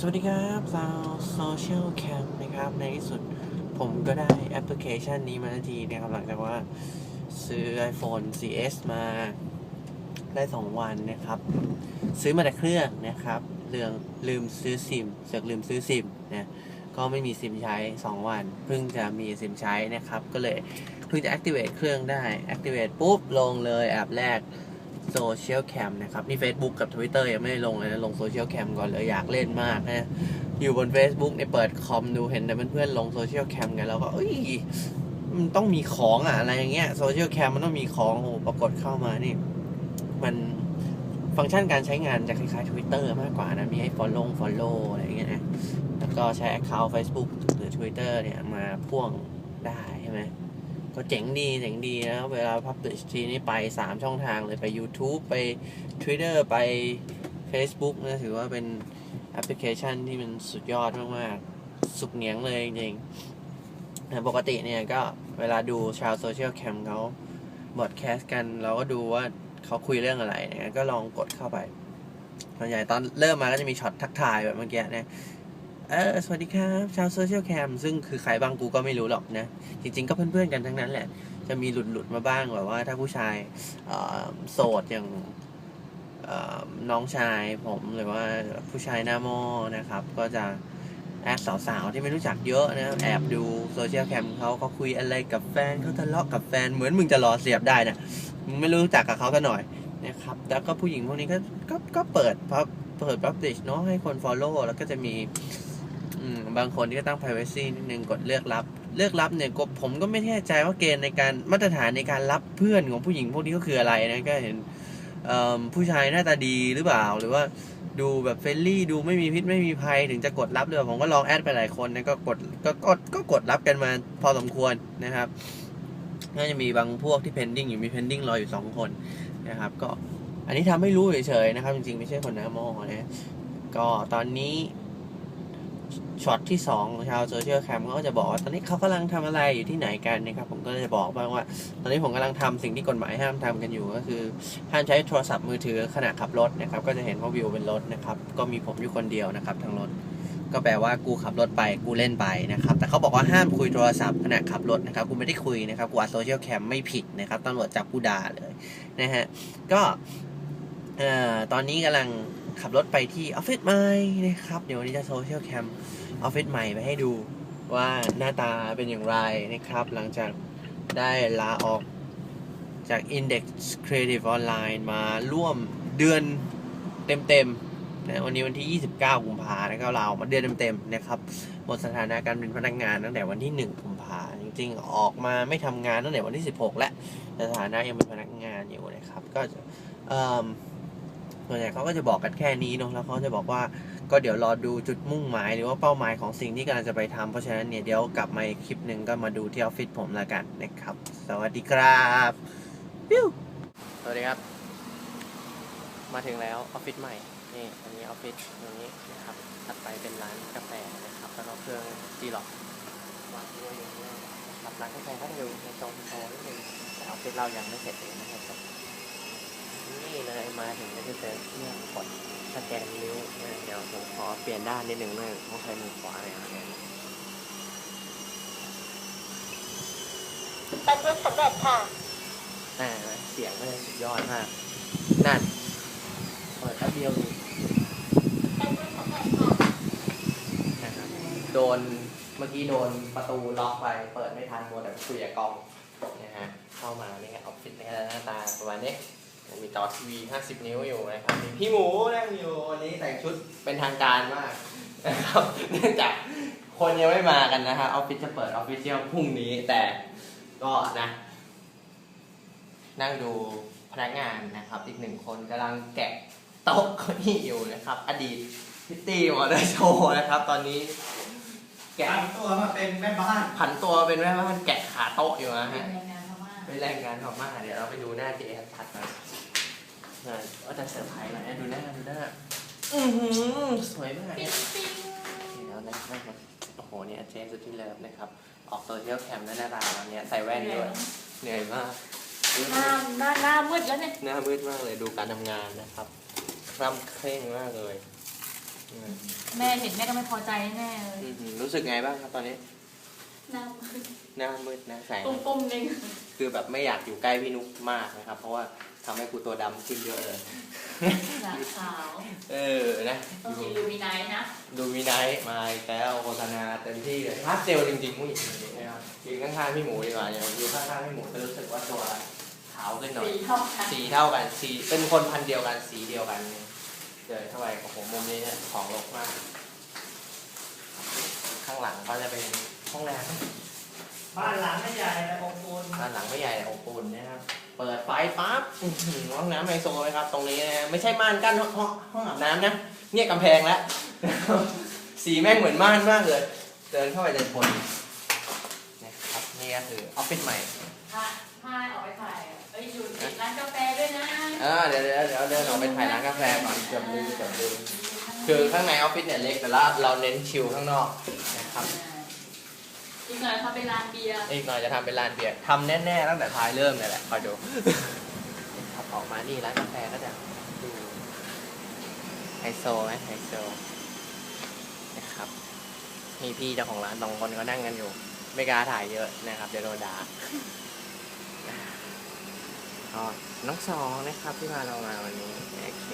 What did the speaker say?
สวัสดีครับชาวโซเชียลแคมนะครับ ในที่สุดผมก็ได้แอปพลิเคชันนี้มาทันทีนะครับ หลังจากว่าซื้อ iPhone 4S มาได้ 2 วันนะครับ ซื้อมาแต่เครื่องนะครับเรื่องลืมซื้อซิมเสือกลืมซื้อซิมนะก็ไม่มีซิมใช้ 2 วัน เพิ่งจะมีซิมใช้นะครับ ก็เลยเพิ่งจะ activate เครื่องได้ activate ปุ๊บลงเลยแอปแรก โซเชียลแคมนะครับ นี่ Facebook กับ Twitter ยังไม่ได้ลงเลยนะ ลงโซเชียลแคมก่อนเลยอยากเล่นมากนะ อยู่บน Facebook ในยเปิดคอมดูเห็นแต่เพื่อนๆลงโซเชียลแคมกันแล้วก็เอ้ยมันต้องมีของอะอะไรอย่างเงี้ยโซเชียลแคมมันต้องมีของโอ้ปรากฏเข้ามานี่ มันฟังก์ชันการใช้งานจะคล้ายๆ Twitter มากกว่านะ มีให้ follow follow อะไรอย่างเงี้ยนะ แล้วก็ใช้ account Facebook หรือ Twitter เนี่ยมาพ่วงได้ใช่ไหม ก็เจ๋งดีเจ๋งดีนะเวลา publish ทีนี่ไป 3 ช่องทางเลยไป YouTube ไป Twitter ไป Facebook นะถือว่าเป็นแอปพลิเคชันที่มันสุดยอดมาก ๆ สุดเหนียงเลยจริงๆปกติเนี่ยก็เวลาดูชาวโซเชียลแคมเขาบอดแคสต์กัน เราก็ดูว่าเขาคุยเรื่องอะไรเนี่ยก็ลองกดเข้าไปส่วนใหญ่ตอนเริ่มมาก็จะมีช็อตทักทายแบบเมื่อกี้เนะ เออสวัสดีครับ ชาวโซเชียลแคมซึ่งคือใครบ้างกูก็ไม่รู้หรอกนะ จริง ๆ ก็เพื่อนๆกันทั้งนั้นแหละ จะมีหลุดๆมาบ้างแบบว่าถ้าผู้ชายโสดอย่างน้องชายผมหรือว่าผู้ชายหน้าหม้อนะครับ ก็จะแอดสาวๆที่ไม่รู้จักเยอะนะแอบดูโซเชียลแคมเขาเขาคุยอะไรกับแฟนเขาทะเลาะกับแฟนเหมือนมึงจะรอเสียบได้นะมึงไม่รู้จักกับเขาซะหน่อยนะครับแล้วก็ผู้หญิงพวกนี้ก็ก็ก็เปิดพับเปิด publish เนาะให้คน follow แล้วก็จะมี อืมบางคนที่ก็ตั้ง privacy นิดนึงกดเลือกรับ เลือกรับเนี่ยก็ผมก็ไม่แน่ใจว่าเกณฑ์ในการมาตรฐานในการรับเพื่อนของผู้หญิงพวกนี้ก็คืออะไรนะก็เห็นผู้ชายหน้าตาดีหรือเปล่า หรือว่าดูแบบเฟรลี่ดูไม่มีพิษไม่มีภัยถึงจะกดรับเลยผมก็ลองแอดไปหลายคนนะก็กดก็กดก็กดรับกันมาพอสมควรนะครับก็จะมีบางพวกที่ pending อยู่มี pending รออยู่สองคนนะครับ ก็อันนี้ทำให้รู้เฉยๆนะครับ จริงๆ ไม่ใช่คนหน้าม้อนะก็ตอนนี้ ช็อตที่2ของชาวโซเชียลแคมเขาก็จะบอกว่าตอนนี้เขากำลังทำอะไรอยู่ที่ไหนกันนะครับ ผมก็จะบอกบ้างว่า ตอนนี้ผมกำลังทำสิ่งที่กฎหมายห้ามทำกันอยู่ ก็คือห้ามใช้โทรศัพท์มือถือขณะขับรถนะครับ ก็จะเห็นว่าวิวเป็นรถนะครับ ก็มีผมอยู่คนเดียวนะครับทั้งรถ ก็แปลว่ากูขับรถไปกูเล่นไปนะครับ แต่เขาบอกว่าห้ามคุยโทรศัพท์ขณะขับรถนะครับ กูไม่ได้คุยนะครับกูอัดโซเชียลแคมไม่ผิดนะครับตำรวจจับกูด่าเลยนะฮะ ก็เอ่อตอนนี้กำลัง ขับรถไปที่ออฟฟิศใหม่นะครับ เดี๋ยววันนี้จะโซเชียลแคมออฟฟิศใหม่ไปให้ดูว่าหน้าตาเป็นอย่างไรนะครับ หลังจากได้ลาออกจาก Index Creative Online มาร่วมเดือนเต็มๆนะวันนี้วันที่ 29 กุมภานะก็ลาออกมาเดือนเต็มๆนะครับหมดสถานะการเป็นพนักงานตั้งแต่วันที่ 1 กุมภาจริงๆ ออกมาไม่ทำงานตั้งแต่วันที่ 16 แล้วสถานะยังเป็นพนักงานอยู่นะครับ ก็จะเอิ่ม ส่วนใหญ่เขาก็จะบอกกันแค่นี้เนอะแล้วเขาจะบอกว่าก็เดี๋ยวรอดูจุดมุ่งหมาย หรือว่าเป้าหมายของสิ่งที่กำลังจะไปทำเพราะฉะนั้นเนี่ยเดี๋ยวกลับมาอีกคลิปหนึ่งก็มาดูที่ออฟฟิศผมแล้วกันนะครับ สวัสดีครับวิวสวัสดีครับ มาถึงแล้วออฟฟิศใหม่นี่อันนี้ออฟฟิศตรงนี้นะครับถัดไปเป็นร้านกาแฟนะครับแล้วก็เครื่องจีหลอกวางด้วยอย่างนี้นะครับร้านกาแฟก็จะอยู่ในโซนโซนนิดนึงแต่ออฟฟิศเรายังไม่เสร็จเลยนะครับ นี่เลยมาถึงก็จะเจอเครื่องกดสแกนนิ้วนะเดี๋ยวผมขอเปลี่ยนด้านนิดนึงนะเพราะใช้มือขวาเลยนะบรรลุสำเร็จค่ะอ่าเสียงก็เลยสุดยอดมาก นั่นเปิดแป๊บเดียวดีบรรลุสำเร็จค่ะนะครับโดนเมื่อกี้โดนประตูล็อกไป เปิดไม่ทันมัวแต่คุยกับกองนะฮะเข้ามาเนี่ยออฟฟิศเนี่ยหน้าตาประมาณนี้ มีจอทีวี 50 นิ้วอยู่นะครับมีพี่หมูนั่งอยู่วันนี้แต่งชุดเป็นทางการมากนะครับเนื่องจากคนยังไม่มากันนะฮะออฟฟิศจะเปิดออฟฟิศเชียลพรุ่งนี้แต่ก็นะ นั่งดูพนักงานนะครับอีกหนึ่งคนกำลังแกะโต๊ะเก้าอี้อยู่นะครับ อดีตพิตตี้มอเตอร์โชว์นะครับ ตอนนี้ แกะผันตัวมาเป็นแม่บ้านผันตัวเป็นแม่บ้านแกะขาโต๊ะอยู่นะเป็นฮะแรงงานพม่าเป็นแรงงานของมากเดี๋ยวเราไปดูหน้าเจแอทั ดกันนะก็จะเซอร์ไพรส์หน่อยนะดูหน้าดูหน้าอือหือสวยมากปิ๊เนี่ยงปิ๊งเดี๋ยวนะครับโอ้โหเนี่ยเจสุดที่เลิฟนะครับ ออกโซเชียลแคมหน้าตาวันเนี้ยใส่แว่นด้วย เหนื่อยมากหน้าหน้าหน้ามืดแล้วเนี่ย หน้ามืดมากเลยดูการทำงานนะครับคล่ำเคร่งมากเลย แม่เห็นแม่ก็ไม่พอใจแน่เลยอืมรู้สึกไงบ้างครับตอนนี้ น้หน้ามืดหน้าแสงตุ้มตุ้มๆนึงคือแบบไม่อยากอยู่ใกล้พี่นุกมากนะครับ เพราะว่าทำให้กูตัวดำขึ้นเยอะเลยหนาขาว เออ นะต้องกินลูมิไนท์นะ ดูมีไนท์มาอีกแล้วโฆษณาเต็มที่เลยพาสเซลจริงๆผู้หญิงคนนี้นะครับยืนข้างๆพี่หมูดีกว่าอย่างอยู่ข้างๆพี่หมูจะรู้สึกว่าตัวขาวขึ้นหน่อย สีเท่ากัน สีเท่ากันสีเป็นคนพันธุ์เดียวกัน สีเดียวกันเนี่ยเดินเข้าไปโอ้โหมุมนี้เนี่ยของรกมาก ข้างหลังก็จะเป็นห้องน้ำบ้านหลังไม่ใหญ่แต่อบอุ่นด้านหลังไม่ใหญ่แต่อบอุ่นนะครับเปิดไฟปั๊บอื้อหือห้องน้ำไฮโซเลยครับ ตรงนี้นะไม่ใช่ม่านกั้นห้องห้องห้องอาบน้ำนะเนี่ยกำแพงแล้ว สีแม่งเหมือนม่านมากเลย เดินเข้าไปเดินบนนะครับนี่ก็คือออฟฟิศใหม่พาพาออกไปถ่ายเอ้ยอยู่ติดร้านกาแฟด้วยนะอ่าเดี๋ยวเดี๋ยวเดี๋ยวเดินออกไปถ่ายร้านกาแฟก่อน เกือบลืมเกือบลืมคือข้างในออฟฟิศเนี่ยเล็กแต่ละเราเน้นชิลข้างนอกนะ ครับ อีกหน่อยเขาไปร้านเบียร์อีกหน่อยจะทำเป็นร้านเบียร์ทำแน่ๆตั้งแต่ท้ายเริ่มเลยแหละคอยดูขับออกมานี่ร้านกาแฟก็จะดูไฮโซไหมไฮโซนะครับมีพี่เจ้าของร้านสองคนก็นั่งกันอยู่ ไม่กล้าถ่ายเยอะนะครับเดี๋ยวโดนด่าก็น้องสองนะครับที่พาเรามาวันนี้โอเค